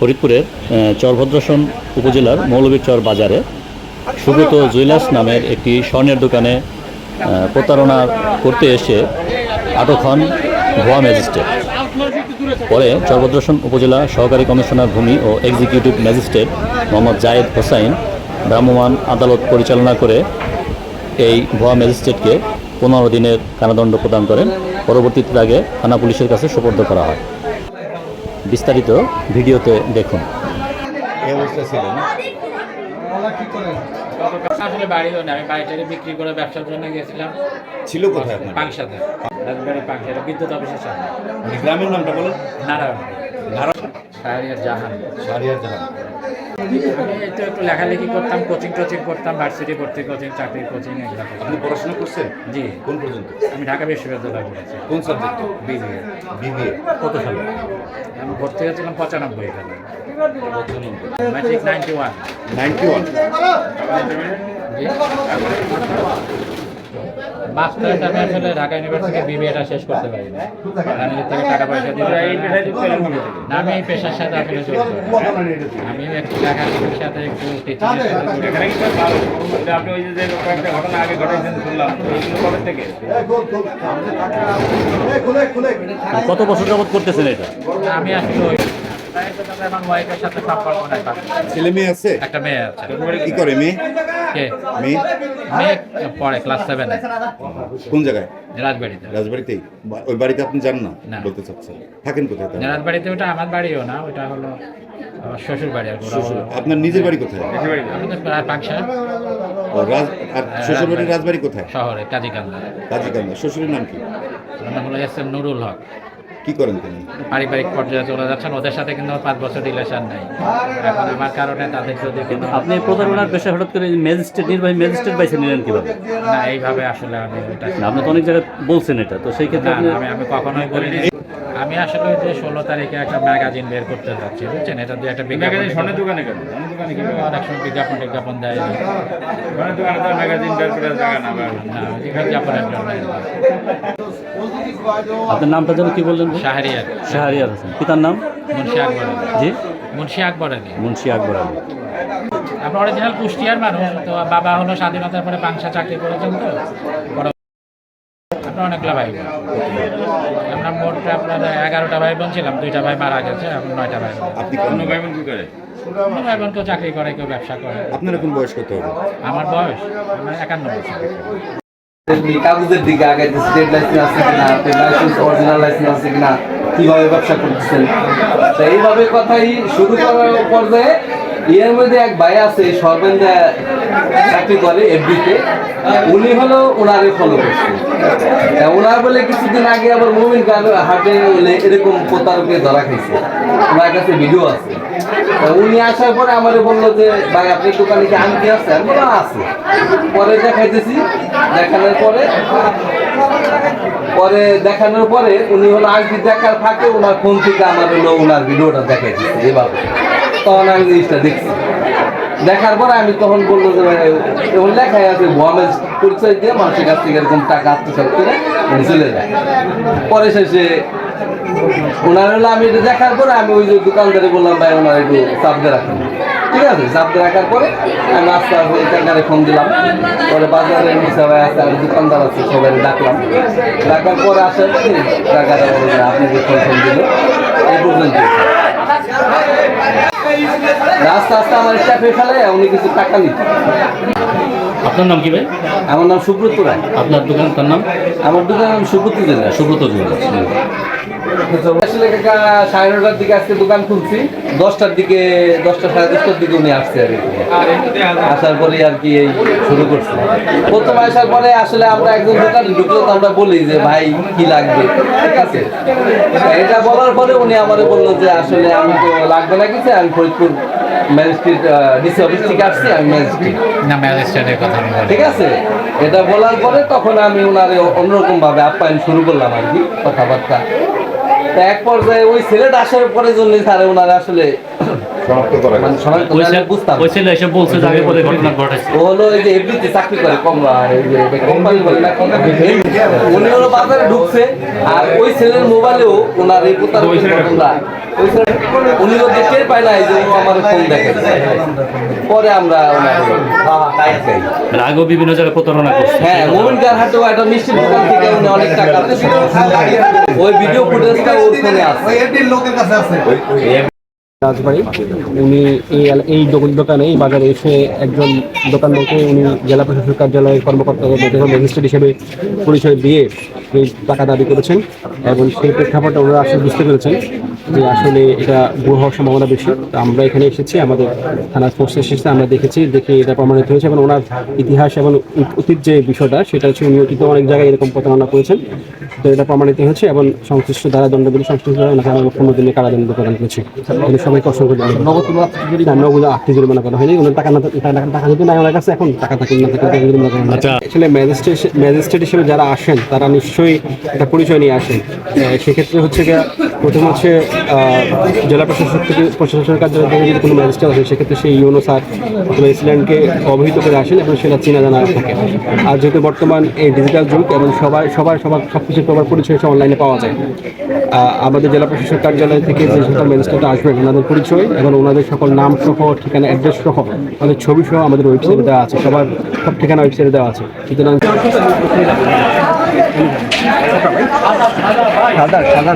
ফরিদপুরের চরভদ্রাসন উপজেলার মৌলবীর চর বাজারে সুব্রত জুয়েলার্স নামের একটি স্বর্ণের দোকানে প্রতারণা করতে এসে আটক হন ভুয়া ম্যাজিস্ট্রেট। পরে চরভদ্রাসন উপজেলা সহকারী কমিশনার ভূমি ও এক্সিকিউটিভ ম্যাজিস্ট্রেট মোহাম্মদ জায়েদ হোসাইন ভ্রাম্যমাণ আদালত পরিচালনা করে এই ভুয়া ম্যাজিস্ট্রেটকে পনেরো দিনের কারাদণ্ড প্রদান করেন। পরবর্তীতে তাকে থানা পুলিশের কাছে সোপর্দ করা হয়। বিস্তারিত ভিডিওতে দেখুন। এই অবস্থা ছিল না আসলে বাড়িও না আমি বাড়িটাকে বিক্রি করে ব্যবসার জন্য গেছিলাম ছিল কোথায় আপনার? পাংশাতে। রাজবাড়ি পাংশাটা বিদ্যুৎ অফিসের সামনে। মানে গ্রামের নামটা বলুন। নারায়ণ। নারায়ণ। শাহরিয়ার জাহান। শাহরিয়ার জাহান। আমি একটু একটু লেখালেখি করতাম কোচিং টোচিং করতাম ভার্সিটি ভর্তি কোচিং চাকরির কোচিং এগুলো আপনি পড়াশোনা করছেন? জি। কোন পর্যন্ত? আমি ঢাকা বিশ্ববিদ্যালয়ে পড়েছি। কোন সাবজেক্ট বিবিএ বিবিএ কত সালে? আমি ভর্তি হয়েছিলাম পঁচানব্বই এখানে matric ninety one ninety one masters আমি আসলে ঢাকা ইউনিভার্সিটি বিবিএটা শেষ করতে পারি না। থেকে টাকা পয়সা না। না আমি এই পেশার সাথে আসলে জড়িত। আমি একটু লেখালেখির সাথে একটু। আপনি ওই যে কয়েকটা ঘটনা আগে ঘটাইছেন শুনলাম কবে থেকে? কত বছর যাবত করতেছেন এটা আমি আসলে ছেলে মেয়ে আছে? একটা মেয়ে আছে। কি করে মেয়ে? কে? মেয়ে? মেয়ে পড়ে ক্লাস সেভেনে কোন জায়গায়? রাজবাড়িতে। রাজবাড়িতেই? ওই বাড়িতে আপনি যান না? না। বলতে চাচ্ছেন। থাকেন কোথায় রাজবাড়িতে ওটা আমার বাড়িও না ওটা হলো শ্বশুর বাড়ি আর আপনার নিজের বাড়ি কোথায়? আমাদের পাংশা ও, রাজ আর শ্বশুর বাড়ির রাজবাড়ি। কোথায়? শহরে কাজীকান্দা। কাজীকান্দা। শ্বশুরের নাম কি? নাম হলো এস এম নুরুল হক। কি করেন তিনি? পারিবারিক পর্যায়ে চলে যাচ্ছেন। ওদের সাথে কিন্তু আমার পাঁচ বছর রিলেশন নাই। এখন আমার কারণে তাদের যদি কোনো আপনি প্রতারণার পেশা হঠাৎ করে ম্যাজিস্ট্রেট নির্বাহী ম্যাজিস্ট্রেট বাইছে নিলেন কীভাবে? না এইভাবে আসলে আমি এটা আপনি তো অনেক জায়গায় বলছেন এটা। তো সেই ক্ষেত্রে না, আমি আমি কখনোই বলিনি। আমি আসলে ওই যে ষোলো তারিখে একটা ম্যাগাজিন বের করতে যাচ্ছি বুঝছেন? এটা দিয়ে একটা বিজ্ঞাপন ম্যাগাজিন স্বর্ণের দোকানে কেন? দোকানে কি অনেক সময় বিজ্ঞাপন টিজ্ঞাপন দেয় স্বর্ণের দোকানে ম্যাগাজিন বের করার জায়গা না না বিজ্ঞাপনের জন্য। আপনার নামটা যেন কি বললেন শাহরিয়ার। শাহরিয়ার হোসেন। পিতার নাম? মুন্সি আকবর জি? মুন্সি আকবর আলী। মুন্সি আকবর আলী। আমরা অরিজিনাল কুষ্টিয়ার মানুষ তো বাবা হলো স্বাধীনতার পরে পাংশা চাকরি করেছেন তো। আমরা অনেকগুলো ভাই বোন। আমরা মোট আপনার এগারোটা ভাই বোন ছিলাম দুইটা ভাই মারা গেছে এখন নয়টা ভাই বোন। আপনি অন্য ভাই বোন কি করে? অন্য ভাই বোন কেউ চাকরি করে কেউ ব্যবসা করে। আপনার এখন বয়স কত? হবে আমার বয়স আমার একান্ন বছর। কাগজের দিকে স্টেট লাইসেন্স আছে কিনা লাইসেন্স অরিজিনাল লাইসেন্স আছে কিনা, কীভাবে ব্যবসা করতেছেন? তো এইভাবে কথাই শুরু করার পর্যায়ে এর মধ্যে এক ভাই আছে সর্বেন্দা চাকরি করে এফডিতে উনি হলো ওনারে ফলো করছে। ওনার বলে কিছুদিন আগে আবার খান হাটে এরকম প্রতারকে ধরা খাইছে। ওনার কাছে ভিডিও আছে। উনি আসার পরে আমার বলল যে, ভাই, আপনি দোকানে কি আনতে আছে? আমি বললাম, আছে। পরে দেখাইতেছি। দেখানোর পরে পরে দেখানোর পরে উনি হলো আংটি দেখার ফাঁকে ওনার ফোন থেকে আমার হলো ওনার ভিডিওটা দেখাই দিচ্ছে এভাবে তখন আমি জিনিসটা দেখছি। দেখার পরে আমি তখন বলল যে, ভাই, এমন লেখাই আছে ভুয়ামেজ পরিচয় দিয়ে মানুষের কাছ থেকে এরকম টাকা আত্মসাৎ করে চলে যায়। পরে শেষে ওনার হলো আমি এটা দেখার পরে আমি ওই যে দোকানদারে বললাম ভাই ওনার একটু চাপ দিয়ে রাখেন। ঠিক আছে? চাপ দিয়ে রাখার পরে আমি আস্তে আস্তে টাকারে ফোন দিলাম। পরে বাজারে সবাই আছে আর দোকানদার আছে সবাই ডাকলাম। ডাকার পরে আসার পরে টাকাটা বলে যে আপনাকে ফোন ফোন দিল এই পর্যন্ত। আস্তে আস্তে আমার চাপে ফেলে উনি কিছু টাকা নিত। আপনার নাম কি ভাই? আমার নাম সুব্রত রায়। আপনার দোকান তার নাম? আমার দোকান নাম সুব্রত জেলা সুব্রত জুয়েলার্স আসলে কাকা সাড়ে নটার দিকে আজকে দোকান খুলছি। দশটার দিকে দশটা সাড়ে দশটার দিকে উনি আসছে আর কি। আসার পরে আর কি এই শুরু করছে। প্রথম আসার পরে আসলে আমরা একজন দোকানে ঢুকলো তো আমরা বলি যে ভাই কি লাগবে? ঠিক আছে? এটা বলার পরে উনি আমারে বলল যে আসলে আমি তো লাগবে না কিছু আমি ফরিদপুর ম্যাজিস্ট্রেট ডিসি অফিস থেকে আসছি আমি ম্যাজিস্ট্রেট। না ম্যাজিস্ট্রেটের কথা ঠিক আছে? এটা বলার পরে তখন আমি ওনারে অন্যরকম ভাবে আপ্যায়ন শুরু করলাম আর কি কথাবার্তা। এক পর্যায়ে ওই ছেলেটা আসার পরে জন্য স্যার ওনারা আসলে শনাক্ত করা মানে ওই ওই এসে বলছে যে আগে পরে ঘটনা ঘটেছে। ও হলো এই যে এফডিতে চাকরি করে কমলা কোম্পানি বলে না উনি হলো বাজারে ঢুকছে আর ওই ছেলের মোবাইলেও ওনার এই ওই উনি ওদের টের পায় না এই যে ও আমার ফোন দেখে। পরে আমরা আগেও বিভিন্ন জায়গায় প্রতারণা করছে। হ্যাঁ মোমিন কার হাটেও একটা মিষ্টির দোকান থেকে উনি অনেক টাকা ওই ভিডিও ফুটেজটা ওর ফোনে আছে। রাজবাড়ি। উনি এই এই দোকান- দোকানে, এই বাজারে এসে একজন দোকানদারকে উনি জেলা প্রশাসক কার্যালয়ের কর্মকর্তাদের মধ্যে ম্যাজিস্ট্রেট হিসেবে পরিচয় দিয়ে এই টাকা দাবি করেছেন এবং সেই প্রেক্ষাপটে ওনারা আসলে বুঝতে পেরেছেন যে আসলে এটা ভুল হওয়ার সম্ভাবনা বেশি। তো আমরা এখানে এসেছি, আমাদের থানার ফোর্স এসেছে, আমরা দেখেছি, দেখে এটা প্রমাণিত হয়েছে এবং ওনার ইতিহাস এবং অতীত যে বিষয়টা, সেটা হচ্ছে উনি অতীত অনেক জায়গায় এরকম প্রতারণা করেছেন। এটা প্রমাণিত হয়েছে এবং সংশ্লিষ্ট দ্বারা দণ্ডবিধি সংশ্লিষ্ট দ্বারা ওনাকে আমরা পনেরো দিনে কারাদণ্ড প্রদান করেছি। এখানে সবাইকে অসংখ্য নগদ আটটি জরিমানা? করা হয়নি। ওনার টাকা না টাকা টাকা যদি নাই ওনার কাছে এখন টাকা থাকে না থাকে আচ্ছা। আসলে ম্যাজিস্ট্রেট ম্যাজিস্ট্রেট হিসেবে যারা আসেন তারা নিশ্চয়ই একটা পরিচয় নিয়ে আসেন। সেক্ষেত্রে হচ্ছে গিয়ে প্রথম হচ্ছে জেলা প্রশাসক থেকে প্রশাসনের কার্যালয় যদি কোনো ম্যাজিস্ট্রেট আসে, সেক্ষেত্রে সেই ইউনো স্যার অথবা এসিল্যান্ডকে অবহিত করে আসেন এবং সেটা চেনা জানা থাকে। আর যেহেতু বর্তমান এই ডিজিটাল যুগ, এবং সবাই, সবার সবার সব কিছু প্রভাব পরিচয় সব অনলাইনে পাওয়া যায়। আমাদের জেলা প্রশাসক কার্যালয় থেকে যে সকল ম্যাজিস্ট্রেট আসবেন, ওনাদের পরিচয় এবং ওনাদের সকল নাম সহ ঠিকানা অ্যাড্রেস সহ আমাদের ছবি সহ আমাদের ওয়েবসাইটে দেওয়া আছে। সবার সব ঠিকানা ওয়েবসাইটে দেওয়া আছে। সুতরাং সাদা সাদা